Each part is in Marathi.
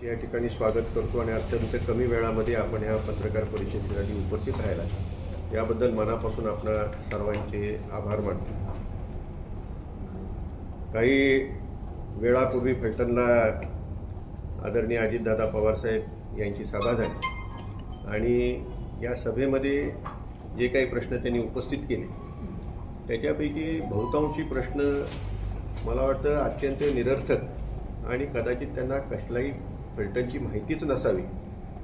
या ठिकाणी स्वागत करतो आणि अत्यंत कमी वेळामध्ये आपण ह्या पत्रकार परिषदेसाठी उपस्थित राहिला याबद्दल मनापासून आपणा सर्वांचे आभार मानतो. काही वेळापूर्वी फलटणला आदरणीय अजितदादा पवारसाहेब यांची सभा झाली. आणि या सभेमध्ये जे काही प्रश्न त्यांनी उपस्थित केले त्याच्यापैकी बहुतांशी प्रश्न मला वाटतं अत्यंत निरर्थक आणि कदाचित त्यांना कसलाही फलटणची माहितीच नसावी.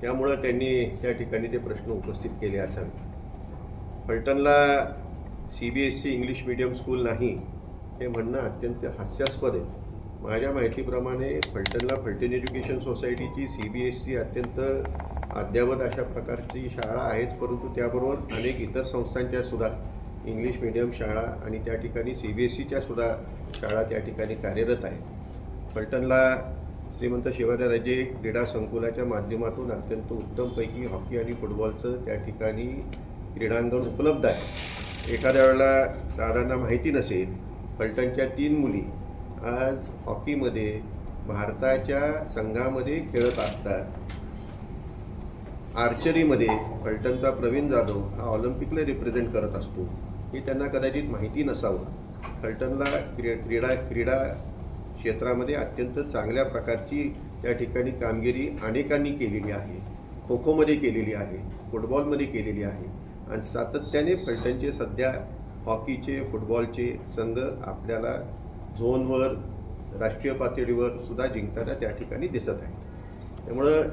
त्यामुळं त्यांनी त्या ठिकाणी ते प्रश्न उपस्थित केले असावे. फलटणला C B S C English medium school नाही हे म्हणणं अत्यंत हास्यास्पद आहे. माझ्या माहितीप्रमाणे फलटणला फलटण एज्युकेशन सोसायटीची सी बी एस सी अत्यंत अद्यावत अशा प्रकारची शाळा आहेच परंतु त्याबरोबर अनेक इतर संस्थांच्या सुद्धा इंग्लिश मिडियम शाळा आणि त्या ठिकाणी सी बी एस सीच्या सुद्धा शाळा त्या ठिकाणी कार्यरत आहेत. फलटणला श्रीमंत शिवाजीराजे क्रीडा संकुलाच्या माध्यमातून अत्यंत उत्तमपैकी हॉकी आणि फुटबॉलचं त्या ठिकाणी क्रीडांगण उपलब्ध आहे. एखाद्या वेळेला दादांना माहिती नसेल फलटणच्या तीन मुली आज हॉकीमध्ये भारताच्या संघामध्ये खेळत असतात. आर्चरीमध्ये फलटणचा प्रवीण जाधव हा ऑलिम्पिकला रिप्रेझेंट करत असतो. हे त्यांना कदाचित माहिती नसावं. फलटणला क्री क्रीडा क्रीडा क्षेत्रामध्ये अत्यंत चांगल्या प्रकारची त्या ठिकाणी कामगिरी अनेकांनी केलेली आहे. खो खोमध्ये केलेली आहे फुटबॉलमध्ये केलेली आहे. आणि सातत्याने फलटणचे सध्या हॉकीचे फुटबॉलचे संघ आपल्याला झोनवर राष्ट्रीय पातळीवर सुद्धा जिंकताना त्या ठिकाणी दिसत आहे त्यामुळं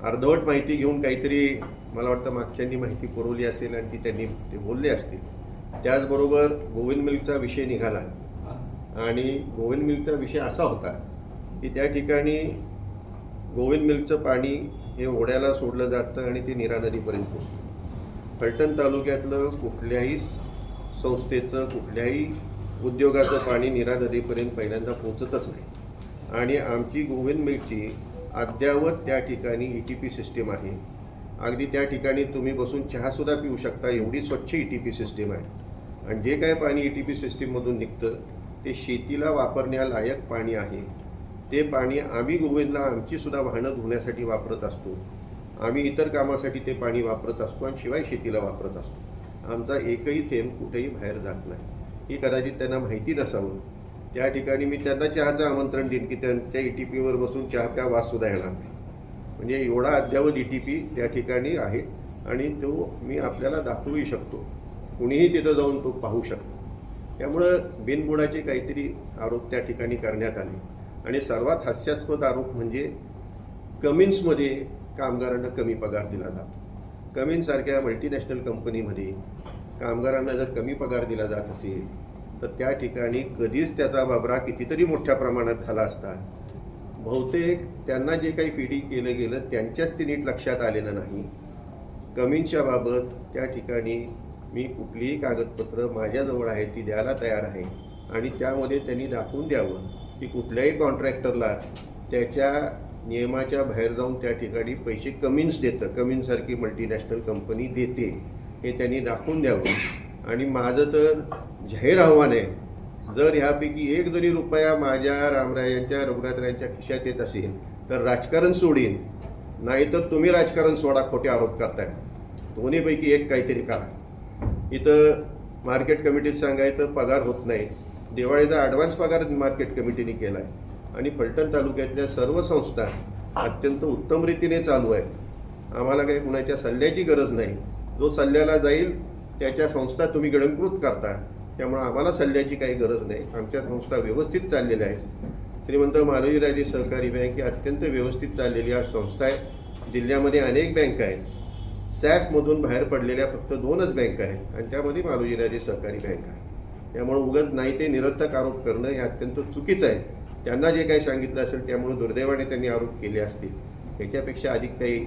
अर्धवट माहिती घेऊन काहीतरी मला वाटतं मागच्यांनी माहिती पुरवली असेल आणि ती त्यांनी ते बोलले असतील. त्याचबरोबर गोविंद मिल्कचा विषय निघाला. आणि गोविंद मिल्कचा विषय असा होता की त्या ठिकाणी गोविंद मिल्कचं पाणी हे ओढ्याला सोडलं जातं आणि ते नीरा नदीपर्यंत पोचतं फलटण तालुक्यातलं कुठल्याही संस्थेचं कुठल्याही उद्योगाचं पाणी नीरा नदीपर्यंत पहिल्यांदा पोचतच नाही. आणि आमची गोविंद मिल्कची अद्यावत त्या ठिकाणी ई टी पी सिस्टीम आहे. अगदी त्या ठिकाणी तुम्ही बसून चहासुद्धा पिऊ शकता एवढी स्वच्छ ई टी पी सिस्टीम आहे. आणि जे काय पाणी ई टी पी सिस्टीममधून निघतं ते शेतीला वापरण्यालायक पाणी आहे. ते पाणी आम्ही गोविंदला आमची सुद्धा वाहनं धुण्यासाठी वापरत असतो. आम्ही इतर कामासाठी ते पाणी वापरत असतो आणि शिवाय शेतीला वापरत असतो. आमचा एकही थेंब कुठेही बाहेर जात नाही. ही कदाचित त्यांना माहिती नसावं त्या ठिकाणी मी त्यांना चहाचं आमंत्रण देईन की त्यांच्या ई टी पीवर बसून चहा प्या वास सुद्धा येणार नाही. म्हणजे एवढा अद्यावत ई टी पी त्या ठिकाणी आहे आणि तो मी आपल्याला दाखवूही शकतो. कुणीही तिथं जाऊन तो पाहू शकतो. त्यामुळं बिनबुडाचे काहीतरी आरोप त्या ठिकाणी करण्यात आले. आणि सर्वात हास्यास्पद आरोप म्हणजे कमिन्समध्ये कामगारांना कमी पगार दिला जातो. कमिन्ससारख्या मल्टीनॅशनल कंपनीमध्ये कामगारांना जर कमी पगार दिला जात असेल तर त्या ठिकाणी कधीच त्याचा बाबरा कितीतरी मोठ्या प्रमाणात झाला असता बहुतेक त्यांना जे काही फिडिंग केलं गेलं त्यांच्याच ते नीट लक्षात आलेलं नाही. कमिन्सच्या बाबत त्या ठिकाणी मी कुठलीही कागदपत्र माझ्याजवळ आहे ती द्यायला तयार आहे. आणि त्यामध्ये त्यांनी दाखवून द्यावं की कुठल्याही कॉन्ट्रॅक्टरला त्याच्या नियमाच्या बाहेर जाऊन त्या ठिकाणी पैसे कमिन्स देतं. कमिन्ससारखी मल्टीनॅशनल कंपनी देते. हे त्यांनी दाखवून द्यावं. आणि माझं तर जाहीर आव्हान आहे जर ह्यापैकी एक जरी रुपया माझ्या रामरायांच्या रघुनाथरायांच्या खिशात येत असेल तर राजकारण सोडीन. नाहीतर तुम्ही राजकारण सोडा खोटे आरोप करताय. दोन्हीपैकी एक काहीतरी करा. इथं मार्केट कमिटीत सांगायचं पगार होत नाही. दिवाळीचा ॲडव्हान्स पगार मार्केट कमिटीने केला आहे आणि फलटण तालुक्यातल्या सर्व संस्था अत्यंत उत्तम रीतीने चालू आहेत. आम्हाला काही कुणाच्या सल्ल्याची गरज नाही. जो सल्ल्याला जाईल त्याच्या संस्था तुम्ही गिळंकृत करता. त्यामुळं आम्हाला सल्ल्याची काही गरज नाही. आमच्या संस्था व्यवस्थित चाललेल्या आहेत. श्रीमंत मालवीराजे सहकारी बँक ही अत्यंत व्यवस्थित चाललेली आज संस्था आहे. जिल्ह्यामध्ये अनेक बँका आहेत. सॅफमधून बाहेर पडलेल्या फक्त दोनच बँका आहेत आणि त्यामध्ये मालोजीराजे सहकारी बँक आहे. त्यामुळे उगाच नाही ते निरर्थक आरोप करणं हे अत्यंत चुकीचं आहे. त्यांना जे काही सांगितलं असेल त्यामुळे दुर्दैवाने त्यांनी आरोप केले असतील. ह्याच्यापेक्षा अधिक काही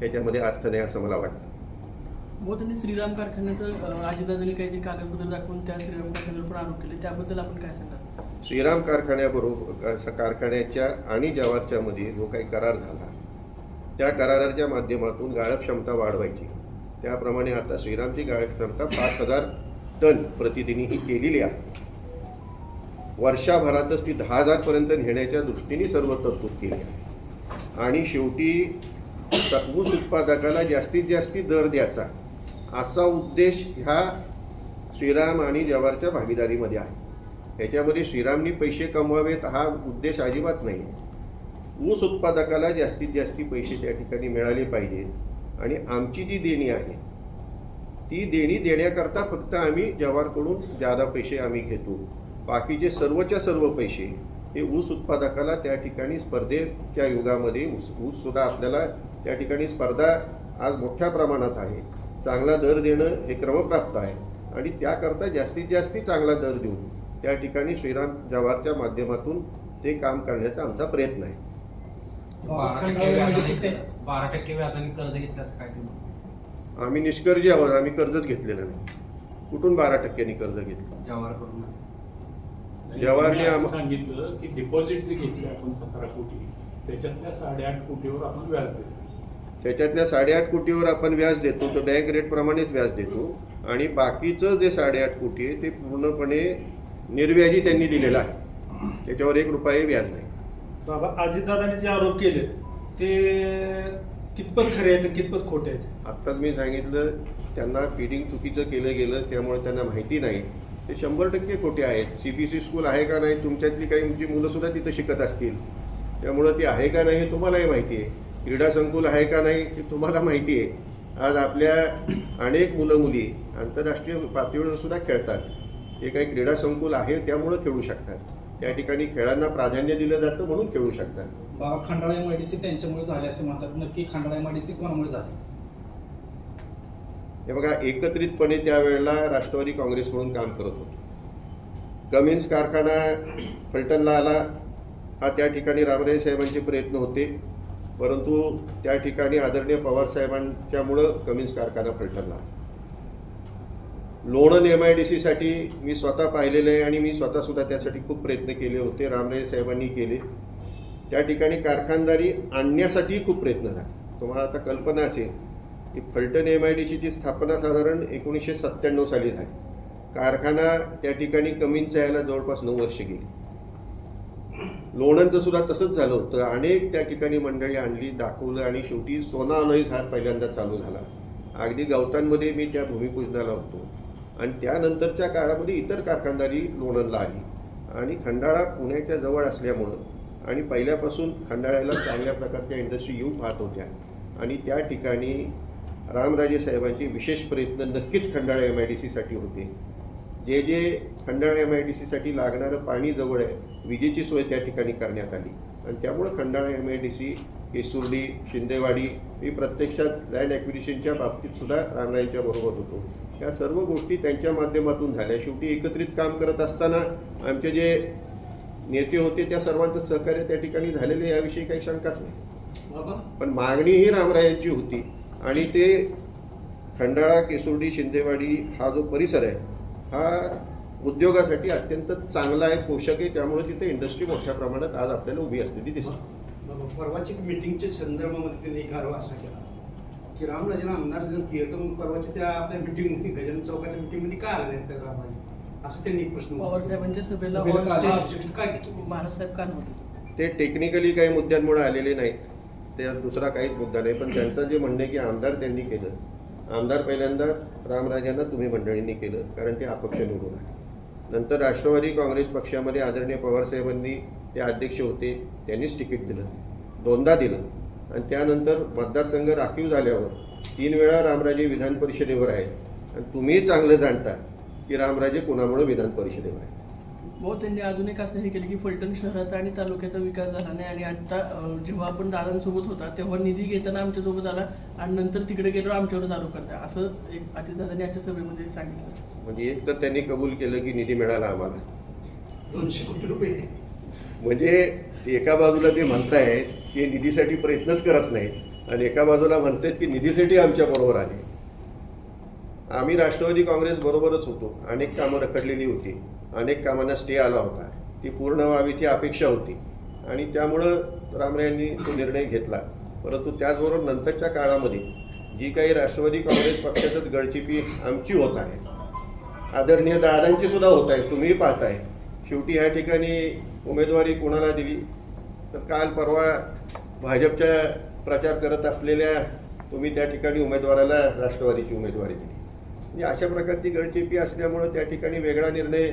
त्याच्यामध्ये अर्थ नाही असं मला वाटतं. मग त्यांनी श्रीराम कारखान्याचं अजितदादांनी काहीतरी कागदपत्र दाखवून त्या श्रीराम कारखान्यावर पण आरोप केले त्याबद्दल आपण काय सांगाल? श्रीराम कारखान्याबरोबर कारखान्याच्या आणि जवारच्या मध्ये जो काही करार झाला त्या कराराच्या माध्यमातून गाळप क्षमता वाढवायची. त्याप्रमाणे आता श्रीरामची गाळप क्षमता पाच हजार टन प्रतिदिनी ही केलेली आहे. वर्षाभरातच ती दहा हजारपर्यंत नेण्याच्या दृष्टीने सर्व तरतूद केली आहे. आणि शेवटी ऊस उत्पादकाला जास्तीत जास्त दर द्यायचा. असा उद्देश ह्या श्रीराम आणि जवारच्या भागीदारीमध्ये आहे. ह्याच्यामध्ये श्रीरामनी पैसे कमवावेत हा उद्देश अजिबात नाही. ऊस उत्पादकाला जास्तीत जास्त पैसे त्या ठिकाणी मिळाले पाहिजेत. आणि आमची जी देणी आहे ती देणी देण्याकरता फक्त आम्ही जवारकडून जादा पैसे आम्ही घेतो. बाकीचे सर्वच्या सर्व पैसे हे ऊस उत्पादकाला त्या ठिकाणी स्पर्धेच्या युगामध्ये ऊस ऊससुद्धा आपल्याला त्या ठिकाणी स्पर्धा आज मोठ्या प्रमाणात आहे. चांगला दर देणं हे क्रमप्राप्त आहे. आणि त्याकरता जास्तीत जास्त चांगला दर देऊन त्या ठिकाणी श्रीराम जवारच्या माध्यमातून ते काम करण्याचा आमचा प्रयत्न आहे. बारा टक्के व्याजाने बारा टक्के व्याजाने कर्ज घेतल्यास काय आम्ही निष्कर्जी आहोत आम्ही कर्जच घेतलेलं नाही. कुठून बारा टक्क्यांनी कर्ज घेतलं? जवाहरकडून नाही, जवाहरने आम- सांगितलं की डिपॉझिट जे घेतले आपण सतरा कोटी त्याच्यातल्या साडेआठ कोटीवर आपण व्याज देतो. त्याच्यातल्या साडेआठ कोटीवर आपण व्याज देतो तर बँक रेट प्रमाणेच व्याज देतो. आणि बाकीचं जे साडेआठ कोटी आहे ते पूर्णपणे निर्व्याजी त्यांनी दिलेलं आहे. त्याच्यावर एक रुपये व्याज नाही. बाबा अजितदादांनी जे आरोप केले ते कितपत खरे आहेत कितपत खोटे आहेत? आत्ताच मी सांगितलं त्यांना फिडिंग चुकीचं केलं गेलं त्यामुळे त्यांना माहिती नाही. ते शंभर टक्के खोटे आहेत. सी बी सी स्कूल आहे का नाही तुमच्यातली काही तुमची मुलंसुद्धा तिथं शिकत असतील. त्यामुळं ती आहे का नाही हे तुम्हालाही माहिती आहे. क्रीडा संकुल आहे का नाही हे तुम्हाला माहिती आहे. आज आपल्या अनेक मुलं मुली आंतरराष्ट्रीय पातळीवर सुद्धा खेळतात. हे काही क्रीडा संकुल आहे त्यामुळं खेळू शकतात. त्या ठिकाणी खेळांना प्राधान्य दिलं जातं म्हणून खेळू शकतात. बाबा खंडाळा एमआयडीसी त्यांच्यामुळे झाले असे म्हणतात. नक्की खंडाळा एमआयडीसी कोणामुळे झाले? हे बघा एकत्रितपणे त्यावेळेला राष्ट्रवादी काँग्रेस म्हणून काम करत होतो. कमिन्स कारखाना फलटणला आला. हा त्या ठिकाणी रामराय साहेबांचे प्रयत्न होते. परंतु त्या ठिकाणी आदरणीय पवार साहेबांच्यामुळं कमिन्स कारखाना फलटणला. आला. लोणंद एम आय डी सीसाठी मी स्वतः पाहिलेलं आहे आणि मी स्वतःसुद्धा त्यासाठी खूप प्रयत्न केले होते. रामराय साहेबांनी केले. त्या ठिकाणी कारखानदारी आणण्यासाठी खूप प्रयत्न झाले. तुम्हाला आता कल्पना असेल की फलटण एम आय डी सीची स्थापना साधारण एकोणीसशे सत्त्याण्णव साली झाली. कारखाना त्या ठिकाणी कमींच यायला जवळपास नऊ वर्ष गेली. लोणंदचं सुद्धा तसंच झालं होतं. अनेक त्या ठिकाणी मंडळी आणली दाखवलं आणि शेवटी सोना अलॉईज हा पहिल्यांदा चालू झाला. अगदी गवतांमध्ये मी त्या भूमिपूजनाला होतो. आणि त्यानंतरच्या काळामध्ये इतर कारखानदारी लोणंदला आली. आणि खंडाळा पुण्याच्या जवळ असल्यामुळं आणि पहिल्यापासून खंडाळ्याला चांगल्या प्रकारच्या इंडस्ट्री येऊ पाहत होत्या. आणि त्या ठिकाणी रामराजे साहेबांचे विशेष प्रयत्न नक्कीच खंडाळा एम आय डी सीसाठी होते. जे जे खंडाळा एम आय डी सीसाठी लागणारं पाणी जवळ आहे विजेची सोय त्या ठिकाणी करण्यात आली. आणि त्यामुळं Khandala M I D C Kesurdi Shindewadi ही प्रत्यक्षात लँड ॲक्विजिशनच्या बाबतीत सुद्धा रामरायांच्या बरोबर होतो. या सर्व गोष्टी त्यांच्या माध्यमातून झाल्या. शेवटी एकत्रित काम करत असताना आमचे जे नेते होते त्या सर्वांचं सहकार्य त्या ठिकाणी झालेलं याविषयी काही शंकाच नाही. पण मागणी ही रामरायांची होती आणि ते खंडाळा केसुर्डी शिंदेवाडी हा जो परिसर आहे हा उद्योगासाठी अत्यंत चांगला आहे पोषक आहे त्यामुळे तिथे इंडस्ट्री मोठ्या प्रमाणात आज आपल्याला उभी असलेली दिसते. बाबा, परवाच्या मिटिंगच्या संदर्भामध्ये त्यांनी एक असा केला. की रामराजेला आमदार जर केलं तर मग परवाच्या त्या आपल्या मिटिंग गजानन चौकातल्या मिटिंगमध्ये का आले नाहीत त्या रामराजे असं त्यांनी एक प्रश्न पवार साहेबांच्या सभेला काय महाराज साहेब का नव्हते? ते टेक्निकली काही मुद्द्यांमुळे आलेले नाहीत. ते दुसरा काहीच मुद्दा नाही पण त्यांचं जे म्हणणं आहे की आमदार त्यांनी केलं. आमदार पहिल्यांदा रामराजांना तुम्ही मंडळींनी केलं कारण ते अपक्ष निवडून आहे नंतर राष्ट्रवादी काँग्रेस पक्षामध्ये आदरणीय पवारसाहेबांनी ते अध्यक्ष होते त्यांनीच तिकीट दिलं. दोनदा दिलं. आणि त्यानंतर मतदारसंघ राखीव झाल्यावर तीन वेळा रामराजे विधान परिषदेवर आहेत. आणि तुम्ही चांगलं जाणता की रामराजे कुणामुळे विधान परिषदेवर आहे भाऊ त्यांनी अजून एक असं हे केलं की फलटण शहराचा आणि तालुक्याचा विकास झाला नाही आणि आता जेव्हा आपण दादांसोबत होता तेव्हा निधी घेताना आमच्यासोबत आला आणि नंतर तिकडे गेलो आमच्यावरच आरोप करताय असं एक अजितदादांनी आजच्या सभेमध्ये सांगितलं. म्हणजे एक तर त्यांनी कबूल केलं की निधी मिळाला आम्हाला. दोनशे कोटी रुपये. म्हणजे एका बाजूला ते म्हणतायत की निधीसाठी प्रयत्नच करत नाहीत आणि एका बाजूला म्हणतात की निधीसाठी आमच्या बरोबर आले आम्ही राष्ट्रवादी काँग्रेस बरोबरच होतो. अनेक कामं रखडलेली होती. अनेक कामांना स्टे आला होता. ती पूर्ण व्हावी ती अपेक्षा होती. आणि त्यामुळं रामरे यांनी तो निर्णय घेतला. परंतु त्याचबरोबर नंतरच्या काळामध्ये जी काही राष्ट्रवादी काँग्रेस पक्षातच गळचिपी आमची होत आहे आदरणीय दादांची सुद्धा होत आहे तुम्ही पाहताय. शेवटी या ठिकाणी उमेदवारी कोणाला दिली? तर काल परवा भाजपच्या प्रचार करत असलेल्या तुम्ही त्या ठिकाणी उमेदवाराला राष्ट्रवादीची उमेदवारी दिली. म्हणजे अशा प्रकारची गळचेपी असल्यामुळं त्या ठिकाणी वेगळा निर्णय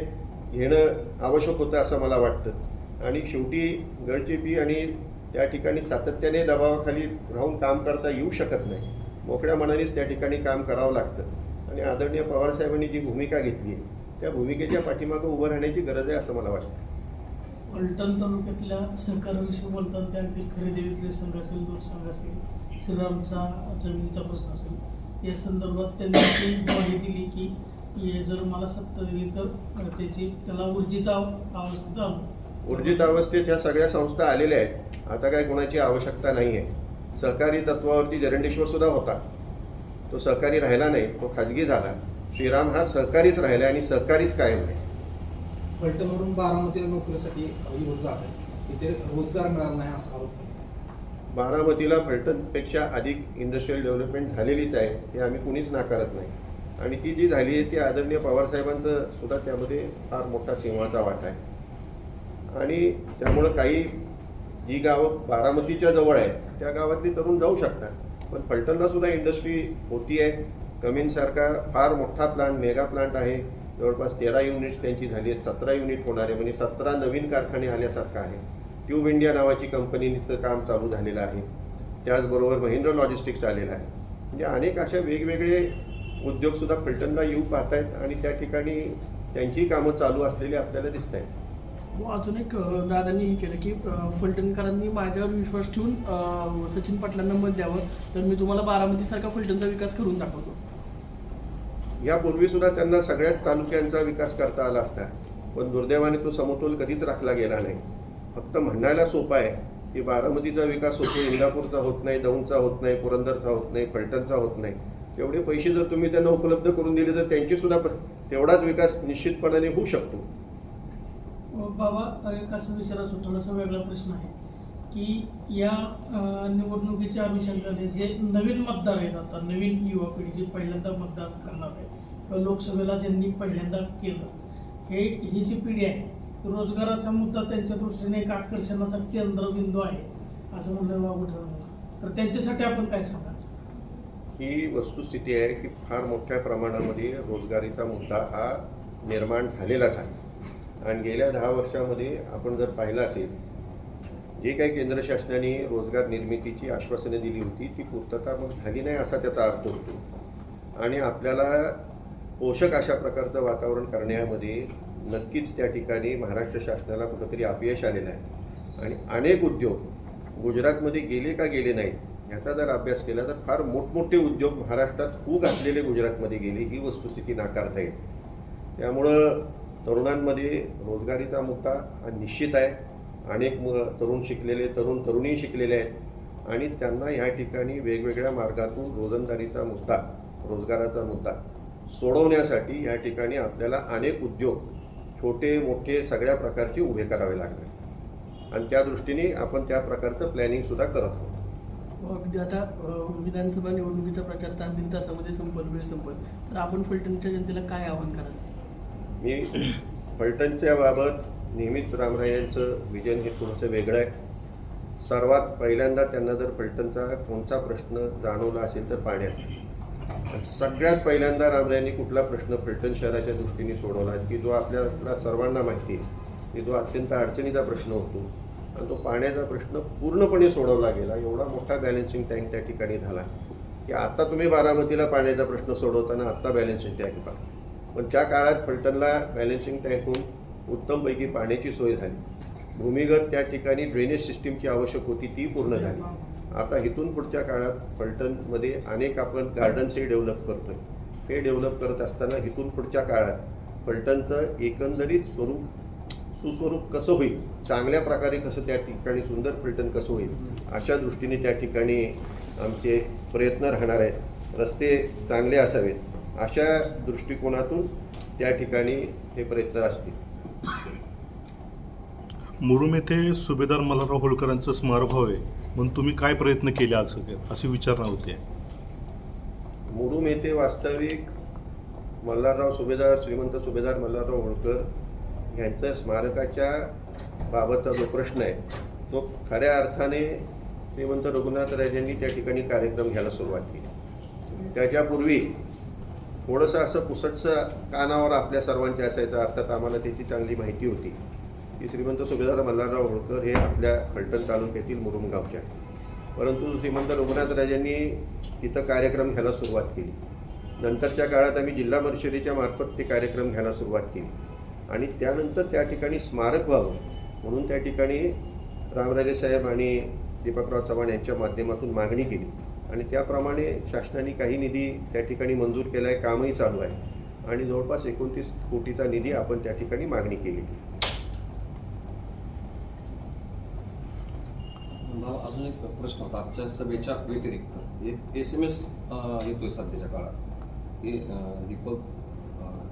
घेणं आवश्यक होतं असं मला वाटतं. आणि शेवटी गळचेपी आणि त्या ठिकाणी सातत्याने दबावाखाली राहून काम करता येऊ शकत नाही. मोकळ्या मनानेच त्या ठिकाणी काम करावं लागतं. आणि आदरणीय पवारसाहेबांनी जी भूमिका घेतली त्या भूमिकेच्या पाठीमागं उभं राहण्याची गरज आहे असं मला वाटतं. पलटण तालुक्यातल्या सहकाराविषयी बोलतात त्या अगदी खरेदी विक्री संघ असेल दूध संघ असेल श्रीरामचा जमिनीचा प्रश्न असेल या संदर्भात त्यांनी माहिती ग्वाही दिली की जर मला सत्ता दिली तर त्याची त्याला ऊर्जित अवस्थेत ऊर्जित अवस्थेत ह्या सगळ्या संस्था आलेल्या आहेत. आता काय कोणाची आवश्यकता नाही आहे सहकारी तत्वावरती जरंडेश्वर सुद्धा होता. तो सहकारी राहिला नाही तो खाजगी झाला. श्रीराम हा सहकारीच राहिला आणि सहकारीच कायम आहे. फलटणवरून बारामतीला नोकरीसाठी येऊन जात आहे. तिथे रोजगार मिळाला नाही असा आरोप बारामतीला फलटणपेक्षा अधिक इंडस्ट्रियल डेव्हलपमेंट झालेलीच आहे हे आम्ही कुणीच नाकारत नाही. आणि ती जी झाली आहे ती आदरणीय पवारसाहेबांचं सुद्धा त्यामध्ये फार मोठा सिंहाचा वाटा आहे. आणि त्यामुळं काही जी गावं बारामतीच्या जवळ आहे त्या गावातली तरुण जाऊ शकतात. पण फलटणला सुद्धा इंडस्ट्री होती आहे. कमिनसारखा फार मोठा प्लांट मेगा प्लांट आहे. जवळपास तेरा युनिट्स त्यांची झाली आहेत सतरा युनिट होणार आहे म्हणजे सतरा नवीन कारखाने आल्यासारखं आहे. ट्यूब इंडिया नावाची कंपनीचं काम चालू झालेलं आहे. त्याचबरोबर महिंद्रा लॉजिस्टिक्स आलेलं आहे. म्हणजे अनेक अशा वेगवेगळे उद्योगसुद्धा फलटणला येऊ पाहत आहेत आणि त्या ठिकाणी त्यांची कामं चालू असलेली आपल्याला दिसत आहेत व अजून एक दादांनी हे केलं की फलटणकरांनी माझ्यावर विश्वास ठेवून सचिन पाटलांना मत द्यावं. तर मी तुम्हाला बारामतीसारखा फलटणचा विकास करून दाखवतो. यापूर्वी सुद्धा त्यांना सगळ्याच तालुक्यांचा विकास करता आला असता. पण दुर्दैवाने तो समतोल कधीच राखला गेला नाही. फक्त म्हणायला सोपा आहे की बारामतीचा विकास होतो इंदापूरचा होत नाही दौंडचा होत नाही पुरंदरचा होत नाही फलटणचा होत नाही. तेवढे पैसे जर तुम्ही त्यांना उपलब्ध करून दिले तर त्यांची सुद्धा तेवढाच विकास निश्चितपणाने होऊ शकतो. बाबा एक असं विचारायचं थोडासा वेगळा प्रश्न आहे. की या निवडणुकीच्या अनुषंगाने जे नवीन मतदार आहेत आता नवीन युवा पिढी जे पहिल्यांदा मतदान करणार आहे किंवा लोकसभेला ज्यांनी पहिल्यांदा केलं हे ही जी पिढी आहे रोजगाराचा मुद्दा त्यांच्या दृष्टीने एक आकर्षणाचा केंद्रबिंदू आहे असं म्हणलं वागू ठरवलं तर त्यांच्यासाठी आपण काय सांगा ही वस्तुस्थिती आहे की फार मोठ्या प्रमाणामध्ये रोजगारीचा मुद्दा हा निर्माण झालेलाच आहे. आणि गेल्या दहा वर्षामध्ये आपण जर पाहिलं असेल जे काही केंद्र शासनाने रोजगार निर्मितीची आश्वासनं दिली होती ती पूर्तता मग झाली नाही असा त्याचा अर्थ होतो. आणि आपल्याला पोषक अशा प्रकारचं वातावरण करण्यामध्ये नक्कीच त्या ठिकाणी महाराष्ट्र शासनाला कुठंतरी अपयश आलेलं आहे. आणि अनेक उद्योग गुजरातमध्ये गेले का गेले नाहीत याचा जर अभ्यास केला तर फार मोठमोठे उद्योग महाराष्ट्रात खूप घातलेले गुजरातमध्ये गेले ही वस्तुस्थिती नाकारता येईल. त्यामुळं तरुणांमध्ये रोजगारीचा मुद्दा हा निश्चित आहे. अनेक मु तरुण शिकलेले तरुण तरुणी शिकलेले आहेत. आणि त्यांना ह्या ठिकाणी वेगवेगळ्या मार्गातून रोजंदारीचा मुद्दा रोजगाराचा मुद्दा सोडवण्यासाठी या ठिकाणी आपल्याला अनेक उद्योग छोटे मोठे सगळ्या प्रकारचे उभे करावे लागले. आणि त्या दृष्टीने आपण त्या प्रकारचं प्लॅनिंगसुद्धा करत आहोत. अगदी आता अं, विधानसभा निवडणुकीचा प्रचार तास दीड तासामध्ये संपल वेळ संपल. तर आपण फलटणच्या जनतेला काय आवाहन कराल? मी फलटणच्या बाबत नेहमीच रामराय यांचं विजन हे थोडंसं वेगळं आहे. सर्वात पहिल्यांदा त्यांना जर फलटणचा कोणता प्रश्न जाणवला असेल तर पाण्याचा. सगळ्यात पहिल्यांदा रामरायांनी कुठला प्रश्न फलटण शहराच्या दृष्टीने सोडवला? की जो आपल्याला सर्वांना माहिती आहे की जो अत्यंत अडचणीचा प्रश्न होतो आणि तो पाण्याचा प्रश्न पूर्णपणे सोडवला गेला. एवढा मोठा बॅलन्सिंग टँक त्या ठिकाणी झाला. की आता तुम्ही बारामतीला पाण्याचा प्रश्न सोडवताना आत्ता बॅलन्सिंग टँक पहा. पण त्या काळात फलटणला बॅलन्सिंग टँकहून उत्तमपैकी पाण्याची सोय झाली. भूमिगत त्या ठिकाणी ड्रेनेज सिस्टीमची आवश्यक होती ती पूर्ण झाली. आता इथून पुढच्या काळात फलटणमध्ये अनेक आपण गार्डन्सही डेव्हलप करतो हे डेव्हलप करत असताना इथून पुढच्या काळात फलटणचं एकंदरीत स्वरूप सुस्वरूप कसं होईल? चांगल्या प्रकारे कसं त्या ठिकाणी सुंदर फलटण कसं होईल? अशा दृष्टीने त्या ठिकाणी आमचे प्रयत्न राहणार आहेत. रस्ते चांगले असावेत. अशा दृष्टिकोनातून त्या ठिकाणी हे प्रयत्न असतील. मुरुम येथे सुभेदार मल्हारराव होळकरांचं स्मारक व्हावे म्हणून तुम्ही काय प्रयत्न केले आज? अशी विचारणा होते. मुरुम येथे वास्तविक मल्हारराव सुभेदार श्रीमंत सुभेदार मल्हारराव होळकर यांच्या स्मारकाच्या बाबतचा जो प्रश्न आहे तो खऱ्या अर्थाने श्रीमंत रघुनाथ राजांनी त्या ठिकाणी कार्यक्रम घ्यायला सुरुवात केली. त्याच्यापूर्वी थोडंसं असं पुसटचं कानावर आपल्या सर्वांच्या असायचं अर्थात आम्हाला त्याची चांगली माहिती होती. की श्रीमंत सुभेदार मल्हारराव होळकर हे आपल्या फलटण तालुक्यातील मुरुम आहेत. परंतु श्रीमंत रघुनाथ राजांनी तिथं कार्यक्रम घ्यायला सुरुवात केली. नंतरच्या काळात आम्ही जिल्हा परिषदेच्या मार्फत ते कार्यक्रम घ्यायला सुरुवात केली. आणि त्यानंतर त्या ठिकाणी स्मारक व्हावं म्हणून त्या ठिकाणी रामराजे साहेब आणि दीपकराव चव्हाण यांच्या माध्यमातून मागणी केली. आणि त्याप्रमाणे शासनाने काही निधी त्या ठिकाणी मंजूर केला आहे कामही चालू आहे. आणि जवळपास एकोणतीस कोटीचा निधी आपण त्या ठिकाणी मागणी केली. मला अजून एक प्रश्न होता आजच्या सभेच्या व्यतिरिक्त. एक एस एम एस येतोय सध्याच्या काळात. दीपक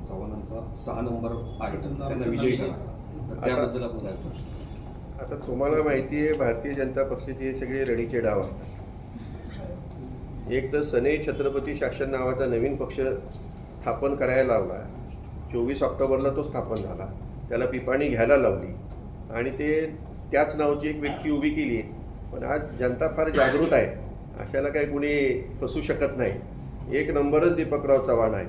चव्हाणांचा सहा नंबर आहे. त्यांना विजयी त्याबद्दल आपण काय प्रश्न? आता तुम्हाला माहिती आहे भारतीय जनता पक्षाचे हे सगळे रडीचे डाव असतात. एक तर सने छत्रपती शासन नावाचा नवीन पक्ष स्थापन करायला लावला. चोवीस ऑक्टोबरला तो स्थापन झाला. त्याला पिपाणी घ्यायला लावली. आणि ते त्याच नावाची एक व्यक्ती उभी केली. पण आज जनता फार जागृत आहे. अशाला काही कुणी फसू शकत नाही. एक नंबरच दीपकराव चव्हाण आहे.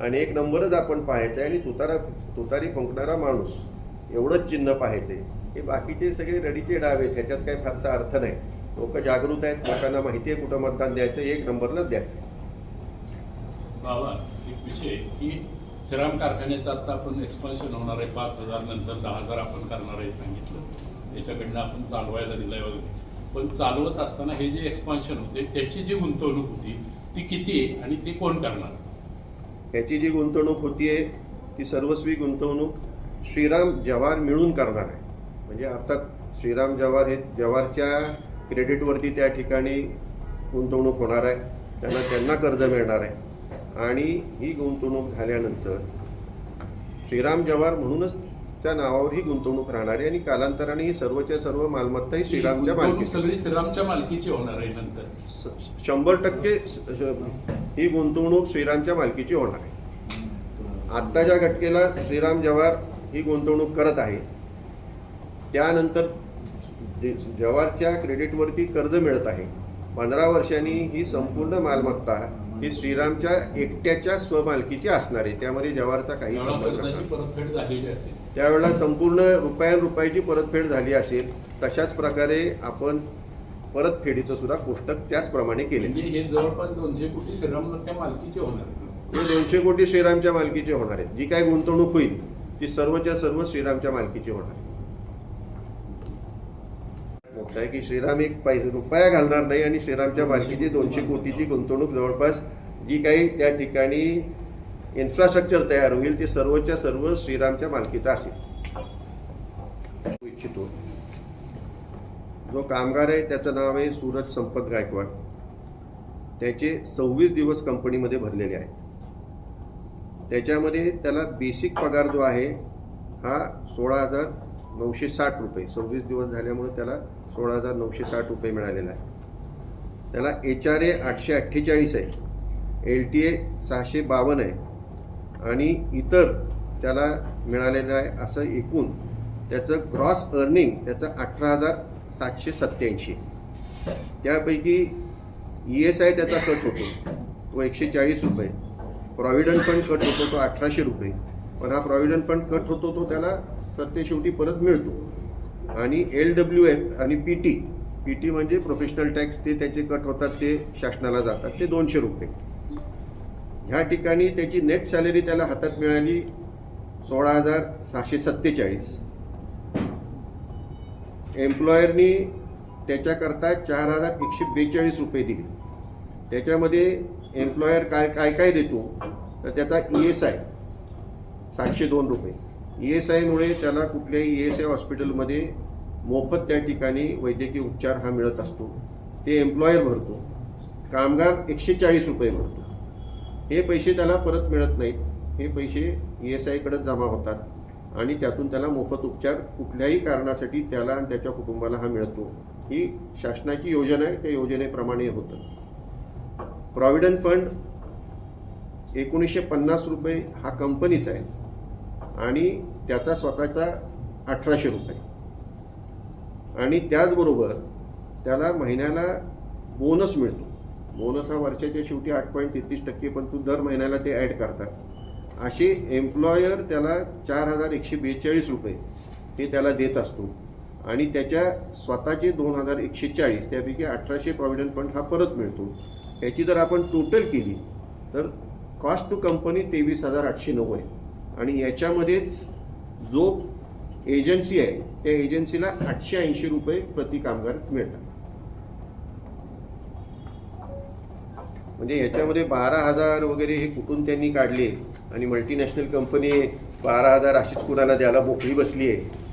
आणि एक नंबरच आपण पाहायचं आहे आणि तुतारा तुतारी फुंकणारा माणूस. एवढंच चिन्ह पाहायचं आहे हे बाकीचे सगळे रडीचे डाव आहेत. ह्याच्यात काही फारसा अर्थ नाही. लोक जागृत आहेत लोकांना माहिती आहे कुठं मतदान द्यायचं एक नंबरलाच द्यायचं. बाबा एक विषय की श्रीराम कारखान्याचं आता आपण एक्सपान्शन होणार आहे पाच हजार नंतर दहा हजार आपण करणार आहे सांगितलं. त्याच्याकडनं आपण चालवायला दिलंय वगैरे. पण चालवत असताना हे जे एक्सपान्शन होते त्याची जी गुंतवणूक होती ती किती आहे आणि ती कोण करणार? ह्याची जी गुंतवणूक होतीये ती सर्वस्वी गुंतवणूक श्रीराम जवार मिळून करणार आहे. म्हणजे अर्थात श्रीराम जवार हे जवारच्या क्रेडिटवरती त्या ठिकाणी गुंतवणूक होणार आहे. त्यांना त्यांना कर्ज मिळणार आहे. आणि ही गुंतवणूक झाल्यानंतर श्रीराम जवार म्हणूनच त्या नावावर ही गुंतवणूक राहणार आहे आणि कालांतराने ही सर्वच्या सर्व मालमत्ता ही श्रीरामच्या मालकी सगळी श्रीरामच्या मालकीची होणार आहे नंतर. शंभर टक्के ही गुंतवणूक श्रीरामच्या मालकीची होणार आहे. आत्ताच्या घटकेला श्रीराम जवार ही गुंतवणूक करत आहे त्यानंतर जे- जवारच्या क्रेडिटवरती कर्ज मिळत आहे पंधरा वर्षांनी ही संपूर्ण मालमत्ता ही श्रीरामच्या एकट्याच्या स्वमालकीची असणार आहे. त्यामध्ये जवारचा काही त्यावेळेला संबंध कर्जाची नाही परतफेड झालेली असेल. त्यावेळेला संपूर्ण रुपया रुपयाची परतफेड झाली असेल तशाच प्रकारे आपण परतफेडीचं सुद्धा कोष्टक त्याचप्रमाणे केले. म्हणजे हे जवळपास दोनशे कोटी श्रीरामच्या मालकीचे होणार. आहे हे दोनशे कोटी श्रीरामच्या मालकीचे होणार आहेत जी काय गुंतवणूक होईल ती सर्वच्या सर्व श्रीरामच्या मालकीची होणार आहे. मोठं आहे की श्रीराम एक पैसे रुपया घालणार नाही आणि श्रीरामच्या मालकीची दोनशे कोटीची गुंतवणूक जवळपास जी काही त्या ठिकाणी इन्फ्रास्ट्रक्चर तयार होईल ते सर्वच्या सर्व श्रीरामच्या मालकीचा असेल. इच्छितो. जो कामगार आहे त्याचं नाव आहे सूरज संपत गायकवाड. त्याचे सव्वीस दिवस कंपनीमध्ये भरलेले आहेत. त्याच्यामध्ये त्याला बेसिक पगार जो आहे हा सोळा हजार नऊशे साठ रुपये. सव्वीस दिवस झाल्यामुळे त्याला सोळा हजार नऊशे साठ रुपये मिळालेला आहे त्याला एच आर ए आठशे अठ्ठेचाळीस आहे एल टी ए सहाशे बावन्न आहे आणि इतर त्याला मिळालेलं आहे असं एकूण त्याचं ग्रॉस अर्निंग त्याचं अठरा हजार सातशे सत्त्याऐंशी. त्यापैकी ई एस आय त्याचा कट होतो तो एकशे चाळीस रुपये. प्रॉव्हिडंट फंड कट होतो तो अठराशे रुपये. पण हा प्रॉव्हिडंट फंड कट होतो तो त्याला सत्तेशेवटी शेवटी परत मिळतो. आणि एल डब्ल्यू एफ आणि पी टी पी टी म्हणजे प्रोफेशनल टॅक्स ते त्याचे कट होतात ते शासनाला जातात. ते दोनशे रुपये. ह्या ठिकाणी त्याची नेट सॅलरी त्याला हातात मिळाली सोळा हजार सहाशे सत्तेचाळीस. एम्प्लॉयरनी त्याच्याकरता चार हजार एकशे बेचाळीस रुपये दिले. त्याच्यामध्ये एम्प्लॉयर काय काय काय देतो? तर त्याचा ई एस आय सातशे दोन रुपये. ई एस आयमुळे त्याला कुठल्याही ई एस आय हॉस्पिटलमध्ये मोफत त्या ठिकाणी वैद्यकीय उपचार हा मिळत असतो. ते एम्प्लॉयर भरतो. कामगार एकशे चाळीस रुपये भरतो. हे पैसे त्याला परत मिळत नाहीत. हे पैसे ई एस आयकडे जमा होतात आणि त्यातून त्याला मोफत उपचार कुठल्याही कारणासाठी त्याला आणि त्याच्या कुटुंबाला हा मिळतो. ही शासनाची योजना आहे. त्या योजनेप्रमाणे होतं. प्रॉव्हिडंट फंड एकोणीसशे पन्नास रुपये हा कंपनीचा आहे. आणि त्याचा स्वतःचा अठराशे रुपये. आणि त्याचबरोबर त्याला महिन्याला बोनस मिळतो. बोनस हा वर्षाच्या शेवटी आठ पॉईंट तेहतीस टक्के पण तू दर महिन्याला ते ॲड करतात. असे एम्प्लॉयर त्याला चार हजार एकशे बेचाळीस रुपये हे त्याला देत असतो. आणि त्याच्या स्वतःचे दोन हजार एकशे चाळीस त्यापैकी अठराशे प्रॉव्हिडंट फंड हा परत मिळतो. याची जर आपण टोटल केली तर कॉस्ट टू कंपनी तेवीस हजार आठशे नऊ आहे. आणि याच्यामध्येच जो एजन्सी आहे त्या एजन्सीला आठशे ऐंशी रुपये प्रति कामगार मिळतात. म्हणजे याच्यामध्ये बारा हजार वगैरे हे कुठून त्यांनी काढले आणि मल्टीनॅशनल कंपनी बारा हजार अशीच कुणाला द्यायला मोकळी बसली आहे